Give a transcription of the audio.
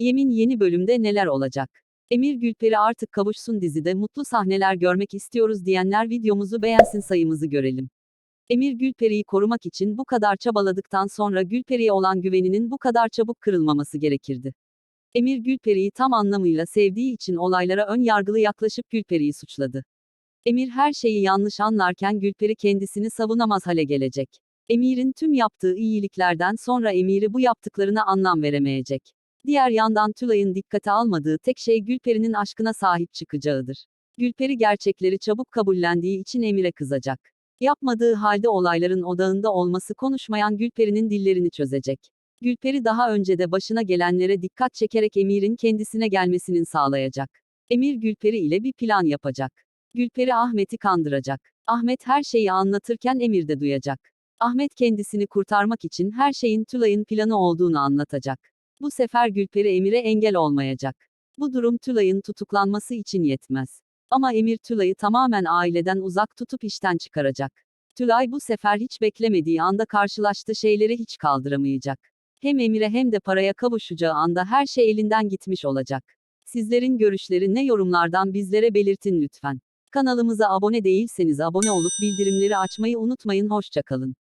Yemin yeni bölümde neler olacak? Emir Gülperi artık kavuşsun dizide mutlu sahneler görmek istiyoruz diyenler videomuzu beğensin sayımızı görelim. Emir Gülperi'yi korumak için bu kadar çabaladıktan sonra Gülperi'ye olan güveninin bu kadar çabuk kırılmaması gerekirdi. Emir Gülperi'yi tam anlamıyla sevdiği için olaylara ön yargılı yaklaşıp Gülperi'yi suçladı. Emir her şeyi yanlış anlarken Gülperi kendisini savunamaz hale gelecek. Emir'in tüm yaptığı iyiliklerden sonra Emir'i bu yaptıklarına anlam veremeyecek. Diğer yandan Tülay'ın dikkate almadığı tek şey Gülperi'nin aşkına sahip çıkacağıdır. Gülperi gerçekleri çabuk kabullendiği için Emir'e kızacak. Yapmadığı halde olayların odağında olması konuşmayan Gülperi'nin dillerini çözecek. Gülperi daha önce de başına gelenlere dikkat çekerek Emir'in kendisine gelmesinin sağlayacak. Emir Gülperi ile bir plan yapacak. Gülperi Ahmet'i kandıracak. Ahmet her şeyi anlatırken Emir de duyacak. Ahmet kendisini kurtarmak için her şeyin Tülay'ın planı olduğunu anlatacak. Bu sefer Gülperi Emir'e engel olmayacak. Bu durum Tülay'ın tutuklanması için yetmez. Ama Emir Tülay'ı tamamen aileden uzak tutup işten çıkaracak. Tülay bu sefer hiç beklemediği anda karşılaştığı şeyleri hiç kaldıramayacak. Hem Emir'e hem de paraya kavuşacağı anda her şey elinden gitmiş olacak. Sizlerin görüşleri ne yorumlardan bizlere belirtin lütfen. Kanalımıza abone değilseniz abone olup bildirimleri açmayı unutmayın hoşçakalın.